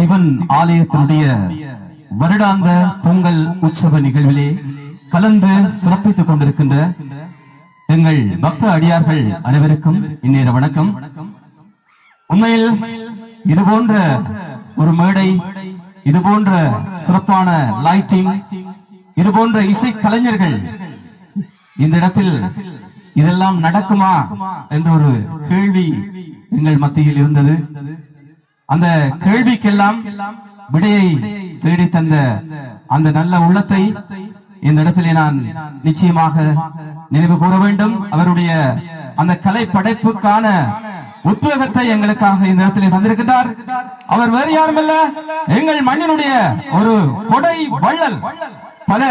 சிவன் ஆலயத்தினுடைய வருடாந்த பொங்கல் உற்சவ நிகழ்விலே கலந்து சிறப்பித்துக் கொண்டிருக்கின்ற எங்கள் பக்த அடியார்கள் அனைவருக்கும் இந்நேர வணக்கம். உண்மையில் இது போன்ற ஒரு மேடை இது போன்ற சிறப்பான லைட்டிங் இது போன்ற இசை கலைஞர்கள் இந்த இடத்தில் இதெல்லாம் நடக்குமா என்ற ஒரு கேள்வி எங்கள் மத்தியில் இருந்தது. அந்த கேள்விக்கெல்லாம் விடையை தேடி தந்த அந்த நல்ல உள்ளத்தை இந்த இடத்திலே நான் நிச்சயமாக நினைவு கூற வேண்டும். அவருடைய அந்த கலை படைப்புக்கான உத்வேகத்தை எங்களுக்காக இந்த இடத்திலே தந்திருக்கின்றார். அவர் வேறு யாருமல்ல எங்கள் மண்ணினுடைய ஒரு கொடை வள்ளல் பல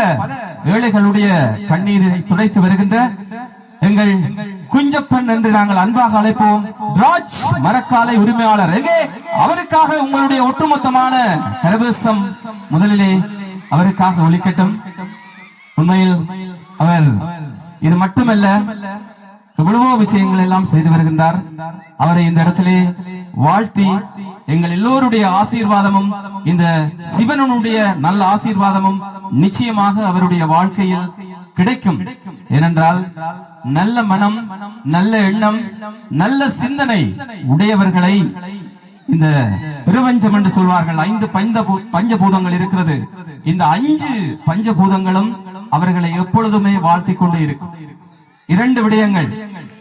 ஏழைகளுடைய கண்ணீரை துடைத்து வருகின்ற எங்கள் குஞ்சப்பன் என்று நாங்கள் அன்பாக அழைப்போம். ராஜ் மரக்காலை உரிமையாளர். எங்கே? அவருக்காக உங்களுடைய ஒட்டுமொத்தமான கரவேசம் முதலிலே அவருக்காக ஒழிக்கட்டும் உண்மையில் அவர் இது மட்டுமல்ல எவ்வளவோ விஷயங்கள் எல்லாம் செய்து வருகின்றார். அவரை இந்த இடத்திலே வாழ்த்தி எங்கள் எல்லோருடைய ஆசீர்வாதமும் இந்த சிவனுடைய நல்ல ஆசீர்வாதமும் நிச்சயமாக அவருடைய வாழ்க்கையில் கிடைக்கும். ஏனென்றால் நல்ல மனம் நல்ல எண்ணம் நல்ல சிந்தனை உடையவர்களை இந்த பிரபஞ்சம் என்று சொல்வார்கள். ஐந்து பஞ்ச பஞ்சபூதங்கள் இருக்கிறது. இந்த அஞ்சு பஞ்சபூதங்களும் அவர்களை எப்பொழுதுமே வாழ்த்தி கொண்டு இருக்கும். இரண்டு விடயங்கள்.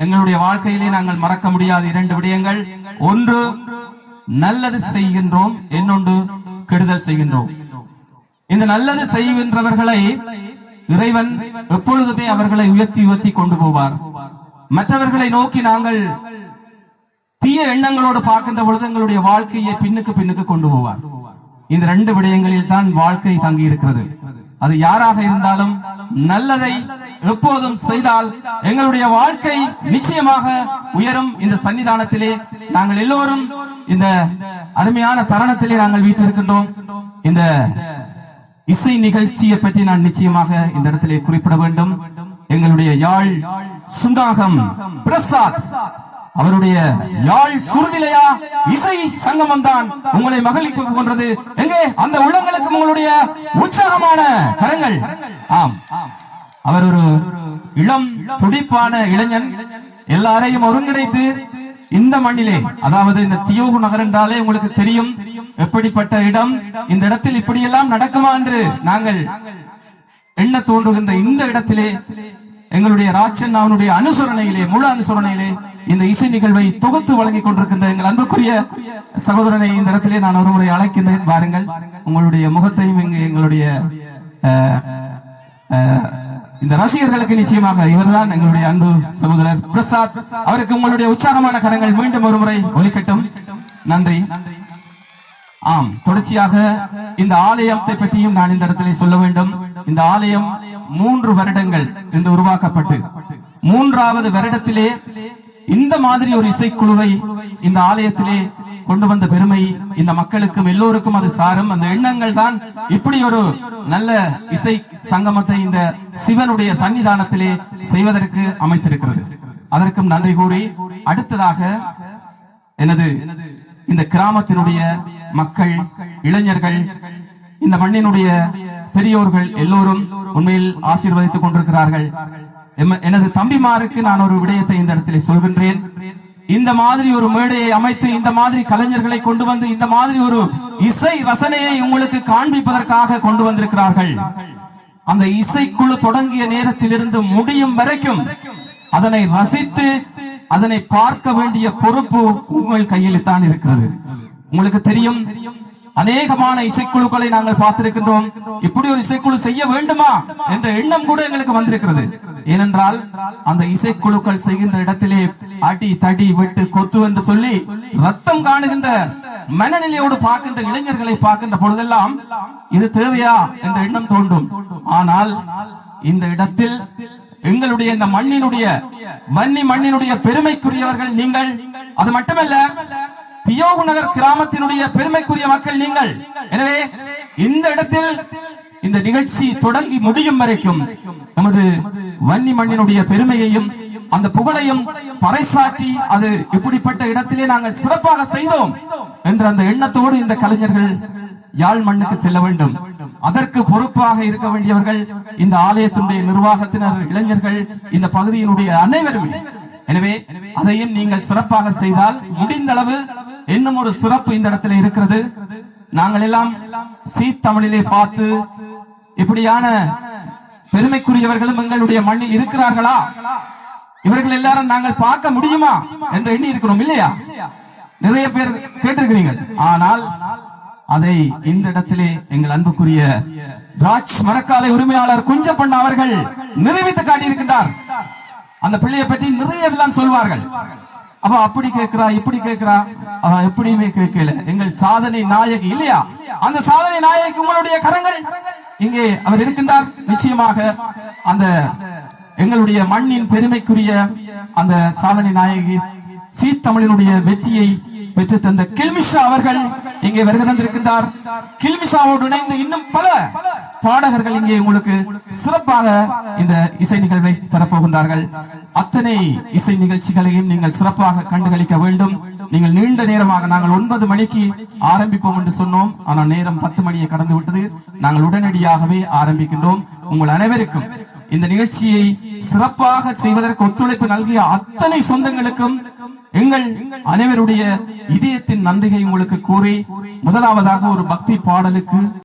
எங்களுடைய வாழ்க்கையிலே நாங்கள் மறக்க முடியாத இரண்டு விடயங்கள். ஒன்று நல்லது செய்கின்றோம். இன்னொன்று கெடுதல் செய்கின்றோம். இந்த நல்லது செய்கின்றவர்களை இறைவன் எப்பொழுதுமே அவர்களை உயர்த்தி உயர்த்தி கொண்டு போவார். மற்றவர்களை நோக்கி நாங்கள் தீய எண்ணங்களோடு பார்க்கின்ற பொழுது எங்களுடைய வாழ்க்கையை பின்னுக்கு பின்னுக்கு கொண்டு போவார். இந்த ரெண்டு விடயங்களில் தான் வாழ்க்கை தங்கி இருக்கிறது அது யாராக இருந்தாலும் நல்லதை எப்போதும் செய்தால் எங்களுடைய வாழ்க்கை நிச்சயமாக உயரும். இந்த சன்னிதானத்திலே நாங்கள் எல்லோரும் இந்த அருமையான தருணத்திலே நாங்கள் வீற்றிருக்கின்றோம். இந்த இசை நிகழ்ச்சியை பற்றி நான் நிச்சயமாக இந்த இடத்திலே குறிப்பிட வேண்டும். எங்களுடைய யாழ் சுண்டாகம் பிரசாத் அவருடைய யாழ் சுருதிலையா இசை சங்கமம் தான் உங்களை மகிழ்ச்சி போன்றது. எங்கே? அந்த உள்ளங்களுக்கு உங்களுடைய உற்சாகமான கரங்கள். ஆம். அவர் ஒரு இளம் துடிப்பான இளைஞன். எல்லாரையும் ஒருங்கிணைத்து இந்த மண்ணிலே அதாவது இந்த தியோகு நகர் என்றாலே உங்களுக்கு தெரியும். எப்படிப்பட்ட இடம்? இந்த இடத்தில் இப்படியெல்லாம் நடக்குமா என்று நாங்கள் எண்ண தோன்றுகின்ற இந்த இடத்திலே எங்களுடைய ராஜன் அவனுடைய அனுசரணையிலே முழு அனுசரணையிலே இந்த இசை நிகழ்வை தொகுத்து வழங்கிக் கொண்டிருக்கின்ற எங்கள் அன்புக்குரிய சகோதரனை இந்த இடத்திலே நான் ஒருமுறை அழைக்கின்றேன். பாருங்கள் உங்களுடைய முகத்தையும் இங்கு எங்களுடைய இந்த ரசிகர்களுக்கு நிச்சயமாக இவர்தான் எங்களுடைய அன்பு சகோதரர் பிரசாத். அவருக்கு உங்களுடைய உற்சாகமான கரங்கள் மீண்டும் ஒருமுறை ஒலிக்கட்டும். நன்றி. ஆம் தொடர்ச்சியாக இந்த ஆலயத்தை பற்றியும் நான் இந்த இடத்திலே சொல்ல வேண்டும். இந்த ஆலயம் மூன்று வருடங்கள் என்று உருவாக்கப்பட்டு மூன்றாவது வருடத்திலே இந்த மாதிரி ஒரு இசைக்குழுவை இந்த ஆலயத்திலே கொண்டு வந்த பெருமை இந்த மக்களுக்கும் எல்லோருக்கும் அது சாரும். அந்த எண்ணங்கள் தான் இப்படி ஒரு நல்ல இசை சங்கமத்தை இந்த சிவனுடைய சன்னிதானத்திலே செய்வதற்கு அமைத்திருக்கிறது. அதற்கும் நன்றி கூறி அடுத்ததாக எனது இந்த கிராமத்தினுடைய மக்கள் இளைஞர்கள் இந்த மண்ணினுடைய பெரியோர்கள் எல்லோரும் உண்மையில் ஆசீர்வதித்துக் கொண்டிருக்கிறார்கள். எனது தம்பிமாருக்கு நான் ஒரு விடயத்தை இந்த இடத்திலே சொல்கின்றேன். இந்த மாதிரி ஒரு மேடையை அமைத்து இந்த மாதிரி கலைஞர்களை கொண்டு வந்து இந்த மாதிரி ஒரு இசை ரசனையை உங்களுக்கு காண்பிப்பதற்காக கொண்டு வந்திருக்கிறார்கள். அந்த இசைக்குழு தொடங்கிய நேரத்திலிருந்து முடியும் வரைக்கும் அதனை ரசித்து அதனை பார்க்க வேண்டிய பொறுப்பு உங்கள் கையில் தான் இருக்கிறது. உங்களுக்கு தெரியும் அநேகமான இசைக்குழுக்களை நாங்கள் பார்த்திருக்கின்றோம். இப்படி ஒரு இசைக்குழு செய்ய வேண்டுமா என்ற எண்ணம் கூட எங்களுக்கு வந்திருக்கிறது. ஏனென்றால் அந்த இசைக்குழுக்கள் செய்கின்ற இடத்திலே அடி தடி வெட்டு கொத்து என்று சொல்லி ரத்தம் காணுகின்ற மனநிலையோடு பார்க்கின்ற இளைஞர்களை பார்க்கின்ற பொழுதெல்லாம் இது தேவையா என்ற எண்ணம் தோன்றும். ஆனால் இந்த இடத்தில் எங்களுடைய இந்த மண்ணினுடைய வன்னி மண்ணினுடைய பெருமைக்குரியவர்கள் நீங்கள். அது மட்டுமல்ல தியோகு நகர் கிராமத்தினுடைய பெருமைக்குரிய மக்கள் நீங்கள். எனவே இந்த இடத்தில் இந்த நிகழ்ச்சி தொடங்கி முடியும் வரைக்கும் நமது வன்னி மண்ணினுடைய பெருமையையும் அந்த புகழையும் பறைசாட்டி அது இப்படிப்பட்ட இடத்திலே நாங்கள் சிறப்பாக செய்தோம் என்ற அந்த எண்ணத்தோடு இந்த கலைஞர்கள் யாழ் மண்ணுக்கு செல்ல வேண்டும். அதற்கு பொறுப்பாக இருக்க வேண்டியவர்கள் இந்த ஆலயத்தினுடைய நிர்வாகத்தினர் இளைஞர்கள் இந்த பகுதியினுடைய அனைவருமே. எனவே அதையும் நீங்கள் சிறப்பாக செய்தால் முடிந்த அளவு இன்னும் ஒரு சிறப்பு இந்த இடத்துல இருக்கிறது. நாங்கள் எல்லாம் சீ தமிழிலே பார்த்து இப்படியான பெருமைக்குரியவர்களும் எங்களுடைய மண்ணில் இருக்கிறார்களா? இவர்கள் எல்லாரும் நாங்கள் பார்க்க முடியுமா என்று எண்ணி இருக்கிறோம் இல்லையா? நிறைய பேர் கேட்டிருக்கிறீர்கள். ஆனால் அதை இந்த இடத்திலே எங்கள் அன்புக்குரிய ராஜ் மரக்காலை உரிமையாளர் குஞ்சப்பண்ண அவர்கள் நிரூபித்து காட்டியிருக்கின்றார். அந்த பிள்ளையை பற்றி நிறைய எல்லாம் சொல்வார்கள். அவ அப்படி கேட்கிறா இப்படி கேட்கிறா அவ எப்படியுமே கேட்கல. எங்கள் சாதனை நாயகி இல்லையா? அந்த சாதனை நாயகி உங்களுடைய கரங்கள் இங்கே அவர் இருக்கின்றார். நிச்சயமாக அந்த எங்களுடைய மண்ணின் பெருமைக்குரிய அந்த சாதனை நாயகி சீ தமிழினுடைய வெற்றியை பெற்று தந்த கில்மிஷா அவர்கள் இங்கே வருகை தந்திருக்கின்றார். கில்மிஷாவோடு இணைந்து இன்னும் பல பாடகர்கள் இங்கே உங்களுக்கு சிறப்பாக இந்த இசை நிகழ்வை தரப்போகின்றார்கள். அத்தனை இசை நிகழ்ச்சிகளையும் நீங்கள் சிறப்பாக கண்டுகளிக்க வேண்டும். நீங்கள் நீண்ட நேரமாக நாங்கள் ஒன்பது மணிக்கு ஆரம்பிப்போம் என்று சொன்னோம். ஆனால் நேரம் பத்து மணியை கடந்து விட்டது. நாங்கள் உடனடியாகவே ஆரம்பிக்கின்றோம். உங்கள் அனைவருக்கும் இந்த நிகழ்ச்சியை சிறப்பாக செய்வதற்கு ஒத்துழைப்பு நல்கிய அத்தனை சொந்தங்களுக்கும் எங்கள் அனைவருடைய இதயத்தின் நன்றியை உங்களுக்கு கூறி முதலாவதாக ஒரு பக்தி பாடலுக்கு